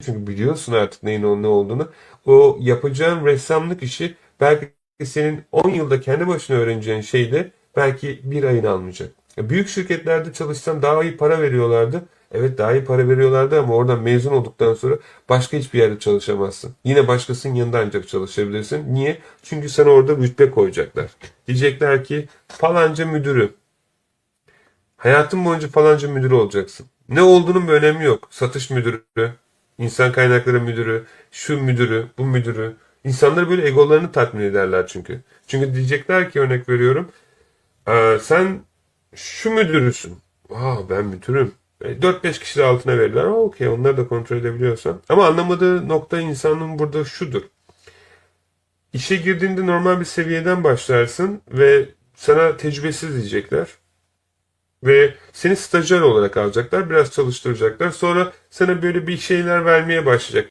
Çünkü biliyorsun artık neyin ne olduğunu. O yapacağın ressamlık işi belki senin 10 yılda kendi başına öğreneceğin şeyde belki bir ayını almayacak. Ya Büyük şirketlerde çalışsan daha iyi para veriyorlardı. Evet daha iyi para veriyorlardı ama oradan mezun olduktan sonra başka hiçbir yerde çalışamazsın. Yine başkasının yanında ancak çalışabilirsin. Niye? Çünkü sana orada rütbe koyacaklar. Diyecekler ki falanca müdürü. Hayatın boyunca falanca müdürü olacaksın. Ne olduğunun bir önemi yok. Satış müdürü, insan kaynakları müdürü, şu müdürü, bu müdürü. İnsanlar böyle egolarını tatmin ederler çünkü. Çünkü diyecekler ki örnek veriyorum. "Aa, sen şu müdürüsün. Aa ben müdürüm. E, 4-5 kişi de altına verirler. Okey onları da kontrol edebiliyorsan. Ama anlamadığı nokta insanın burada şudur. İşe girdiğinde normal bir seviyeden başlarsın ve sana tecrübesiz diyecekler. Ve seni stajyer olarak alacaklar. Biraz çalıştıracaklar. Sonra sana böyle bir şeyler vermeye başlayacak.